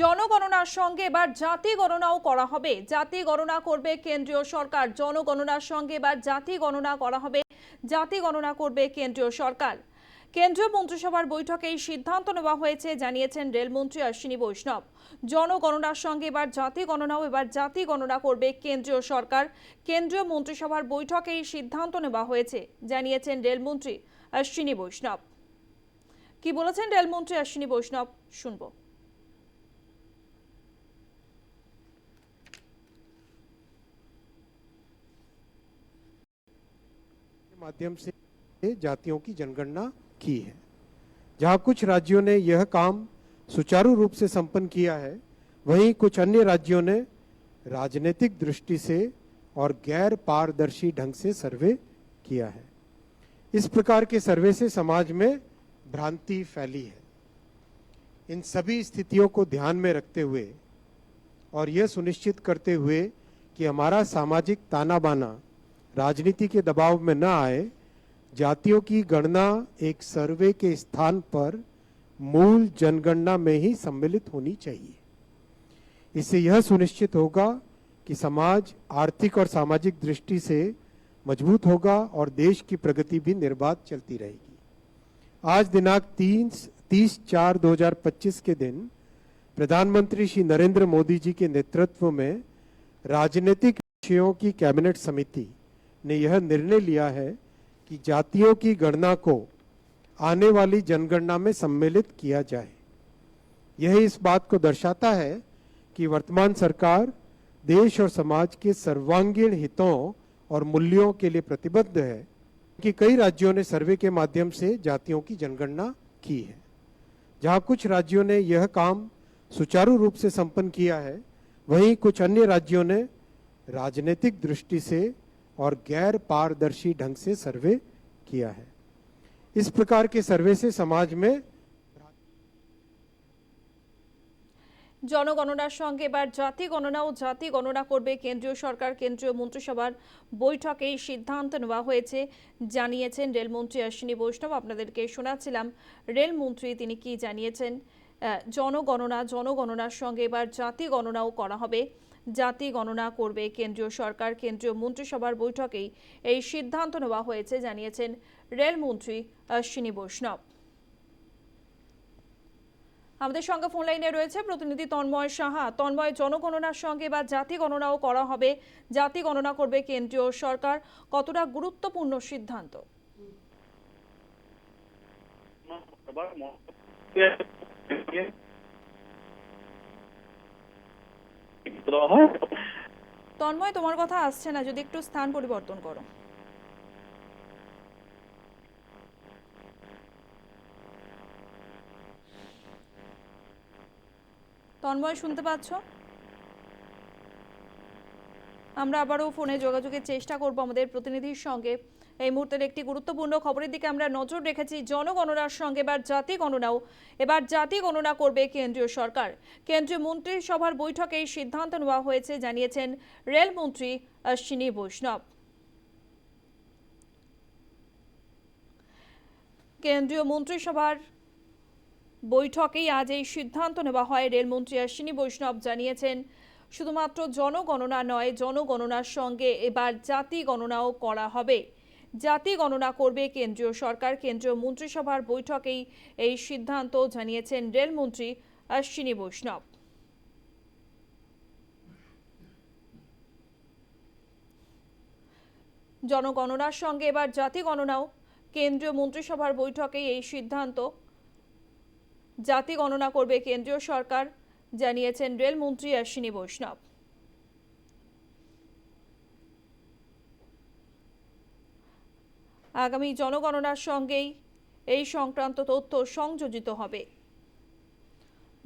জনগণনার সঙ্গে এবার জাতি গণনাও করা হবে। জাতি গণনা করবে কেন্দ্রীয় সরকার। জনগণনার সঙ্গে এবার জাতি গণনা করা হবে। জাতি গণনা করবে কেন্দ্রীয় সরকার। কেন্দ্রীয় মন্ত্রিসভার বৈঠকে এই সিদ্ধান্ত নেওয়া হয়েছে, জানিয়েছেন রেলমন্ত্রী অশ্বিনী বৈষ্ণব। জনগণনার সঙ্গে এবার জাতি গণনাও, এবার জাতি গণনা করবে কেন্দ্রীয় সরকার। কেন্দ্রীয় মন্ত্রিসভার বৈঠকে এই সিদ্ধান্ত নেওয়া হয়েছে, জানিয়েছেন রেলমন্ত্রী অশ্বিনী বৈষ্ণব। কি বলেছেন রেলমন্ত্রী অশ্বিনী বৈষ্ণব? শুনব। माध्यम से जातियों की जनगणना की है। जहाँ कुछ राज्यों ने यह काम सुचारू रूप से संपन्न किया है, वहीं कुछ अन्य राज्यों ने राजनीतिक दृष्टि से और गैर पारदर्शी ढंग से सर्वे किया है। इस प्रकार के सर्वे से समाज में भ्रांति फैली है। इन सभी स्थितियों को ध्यान में रखते हुए और यह सुनिश्चित करते हुए कि हमारा सामाजिक ताना बाना राजनीति के दबाव में न आए, जातियों की गणना एक सर्वे के स्थान पर मूल जनगणना में ही सम्मिलित होनी चाहिए। इससे यह सुनिश्चित होगा कि समाज आर्थिक और सामाजिक दृष्टि से मज़बूत होगा और देश की प्रगति भी निर्बाध चलती रहेगी। आज दिनांक तीन, तीस चार 2025 के दिन प्रधानमंत्री श्री नरेंद्र मोदी जी के नेतृत्व में राजनीतिक विषयों की कैबिनेट समिति ने यह निर्णय लिया है कि जातियों की गणना को आने वाली जनगणना में सम्मिलित किया जाए। यह इस बात को दर्शाता है कि वर्तमान सरकार देश और समाज के सर्वांगीण हितों और मूल्यों के लिए प्रतिबद्ध है, कि कई राज्यों ने सर्वे के माध्यम से जातियों की जनगणना की है। जहाँ कुछ राज्यों ने यह काम सुचारू रूप से संपन्न किया है, वहीं कुछ अन्य राज्यों ने राजनीतिक दृष्टि से और गैर पारदर्शी ढंग से सर्वे किया है इस प्रकार के सर्वे से समाज में জনগণনার সঙ্গে এবার জাতি গণনা ও জাতি গণনা করবে কেন্দ্রীয় সরকার কেন্দ্রীয় মন্ত্রিসভার বৈঠকে এই সিদ্ধান্ত নেওয়া হয়েছে জানিয়েছেন রেলমন্ত্রী অশ্বিনী বৈষ্ণব আপনাদেরকে শোনাচ্ছিলাম রেলমন্ত্রী তিনি কি জানিয়েছেন আহ, জনগণনা জনগণনার সঙ্গে এবার জাতি গণনাও করা হবে জাতি গণনা করবে। কেন্দ্রীয় সরকার, কেন্দ্রীয় মন্ত্রিসভার বৈঠকেই এই সিদ্ধান্ত নেওয়া হয়েছে, জানিয়েছেন রেলমন্ত্রী অশ্বিনী বৈষ্ণব। আমাদের সঙ্গে ফোন লাইনে রয়েছে প্রতিনিধি তন্ময় সাহা। তন্ময়, জনগণনার সঙ্গে বা জাতি গণনাও করা হবে। জাতি গণনা করবে কেন্দ্রীয় সরকার। কতটা গুরুত্বপূর্ণ সিদ্ধান্ত? তন্ময়, তোমার কথা আসছে না, যদি একটু স্থান পরিবর্তন করো। তন্ময়, শুনতে পাচ্ছ? আমরা আবারও ফোনে যোগাযোগের চেষ্টা করব আমাদের প্রতিনিধির সঙ্গে। এই মুহূর্তের একটি গুরুত্বপূর্ণ খবরের দিকে আমরা নজর রেখেছি জনগণনার সঙ্গে। এবার জাতি গণনাও, এবার জাতি গণনা করবে কেন্দ্রীয় সরকার। কেন্দ্রীয় মন্ত্রিসভার বৈঠকে এই সিদ্ধান্ত নেওয়া হয়েছে, জানিয়েছেন রেলমন্ত্রী অশ্বিনী বৈষ্ণব। কেন্দ্রীয় মন্ত্রিসভার বৈঠকেই আজ এই সিদ্ধান্ত নেওয়া হয় রেলমন্ত্রী অশ্বিনী বৈষ্ণব জানিয়েছেন, শুধুমাত্র জনগণনা নয়, জনগণনার সঙ্গে এবার জাতি গণনাও করা হবে। জাতি গণনা করবে কেন্দ্রীয় সরকার। কেন্দ্রীয় মন্ত্রিসভার বৈঠকেই এই সিদ্ধান্ত, জানিয়েছেন রেলমন্ত্রী অশ্বিনী বৈষ্ণব। জনগণনার সঙ্গে এবার জাতি গণনাও। কেন্দ্রীয় মন্ত্রিসভার বৈঠকেই এই সিদ্ধান্ত। জাতি গণনা করবে কেন্দ্রীয় সরকার, জানিয়েছেন রেলমন্ত্রী অশ্বিনী বৈষ্ণব। আগামী জনগণনার সঙ্গেই এই সংক্রান্ত তথ্য সংযোজিত হবে।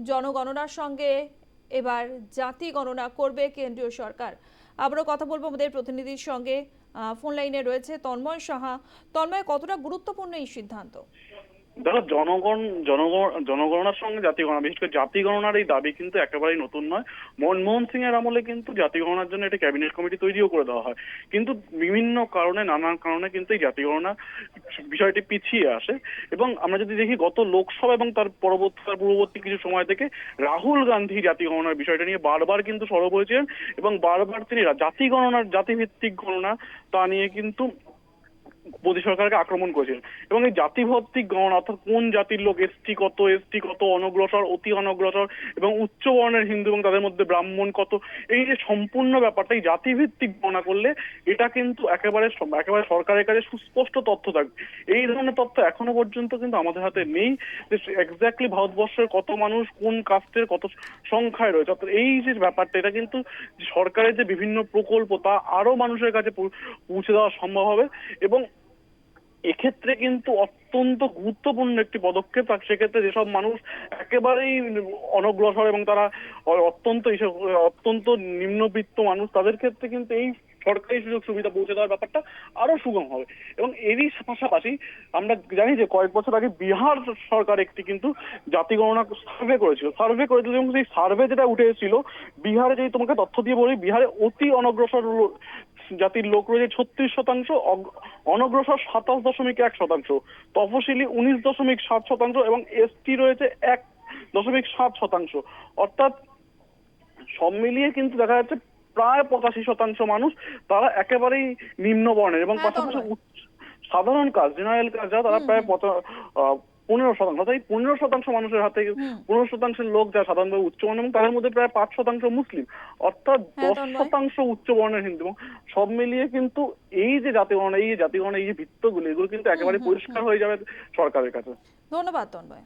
জনগণনার সঙ্গে এবার জাতি গণনা করবে কেন্দ্রীয় সরকার। আবারও কথা বলব আমাদের প্রতিনিধির সঙ্গে। ফোন লাইনে রয়েছে তন্ময় সাহা। তন্ময়, কতটা গুরুত্বপূর্ণ এই সিদ্ধান্ত? দেখো, জনগণ জনগণ জনগণনার সঙ্গে জাতিগণনা বিশেষ করে জাতিগণনার এই দাবি কিন্তু একেবারেই নতুন নয়। মনমোহন সিং এর আমলে কিন্তু জাতিগণনার জন্য একটা ক্যাবিনেট কমিটি তৈরিও করে দেওয়া হয়। কিন্তু বিভিন্ন কারণে নানান কারণে কিন্তু এই জাতিগণনা বিষয়টি পিছিয়ে আসে। এবং আমরা যদি দেখি গত লোকসভা এবং তার পরবর্তী পূর্ববর্তী কিছু সময় থেকে রাহুল গান্ধী জাতিগণনার বিষয়টা নিয়ে বারবার কিন্তু সরব হয়েছিলেন এবং বারবার তিনি জাতিগণনার, জাতিভিত্তিক গণনা তা নিয়ে কিন্তু মোদী সরকারকে আক্রমণ করেছিলেন। এবং এই জাতিভিত্তিক গণনা অর্থাৎ কোন জাতির লোক এসটি কত এসটি কত, অনগ্রসর, অতি অনগ্রসর, এবং উচ্চ বর্ণের হিন্দু এবং তাদের মধ্যে ব্রাহ্মণ কত, এই যে সম্পূর্ণ ব্যাপারটা, এই জাতিভিত্তিক গণনা করলে এটা কিন্তু একেবারে একেবারে সরকারের কাছে সুস্পষ্ট তথ্য থাকবে। এই ধরনের তথ্য এখনও পর্যন্ত কিন্তু আমাদের হাতে নেই যে এক্স্যাক্টলি ভারতবর্ষের কত মানুষ, কোন কাস্টের কত সংখ্যায় রয়েছে। অর্থাৎ এই যে ব্যাপারটা, এটা কিন্তু সরকারের যে বিভিন্ন প্রকল্প, তা আরও মানুষের কাছে পৌঁছে দেওয়া সম্ভব হবে। এবং এক্ষেত্রে কিন্তু অত্যন্ত গুরুত্বপূর্ণ একটি পদক্ষেপ, আর সেক্ষেত্রে যেসব মানুষ একেবারেই অনগ্রসর এবং তারা অত্যন্ত অত্যন্ত নিম্নবিত্ত মানুষ, তাদের ক্ষেত্রে কিন্তু এই সরকারি সুযোগ সুবিধা পৌঁছে দেওয়ার ব্যাপারটা আরও সুগম হবে। এবং এরই পাশাপাশি আমরা জানি যে কয়েক বছর আগে বিহার সরকার একটি কিন্তু জাতি গণনা সার্ভে করেছিল। সার্ভে করেছিল এবং সেই সার্ভে যেটা উঠে এসেছিল বিহারে যদি তোমাকে তথ্য দিয়ে বলি, বিহারে অতি অনগ্রসর জাতির লোক রয়েছে ছত্রিশ শতাংশ অনগ্রসর সাতাশ দশমিক এক শতাংশ তফসিলি উনিশ দশমিক সাত শতাংশ এবং এসটি রয়েছে এক দশমিক সাত শতাংশ। অর্থাৎ সব মিলিয়ে কিন্তু দেখা যাচ্ছে প্রায় পঁচাশি শতাংশ মানুষ তারা একেবারেই নিম্ন বর্ণের এবং হ্যাঁ, পাশাপাশি সাধারণ কাজ জেনারেল কাজ যা তারা প্রায় পনেরো শতাংশ অর্থাৎ এই পনেরো শতাংশ মানুষের হাতে পনেরো শতাংশের লোক যা সাধারণভাবে উচ্চবর্ণ এবং তাদের মধ্যে প্রায় পাঁচ শতাংশ মুসলিম। অর্থাৎ হ্যাঁ, দশ শতাংশ উচ্চবর্ণের হিন্দু। এবং সব মিলিয়ে কিন্তু এই যে জাতিগণনা এই যে জাতিগণনা এই যে ভিত্তগুলো এগুলো কিন্তু একেবারে পরিষ্কার হয়ে যাবে সরকারের কাছে। ধন্যবাদ তন্ময়।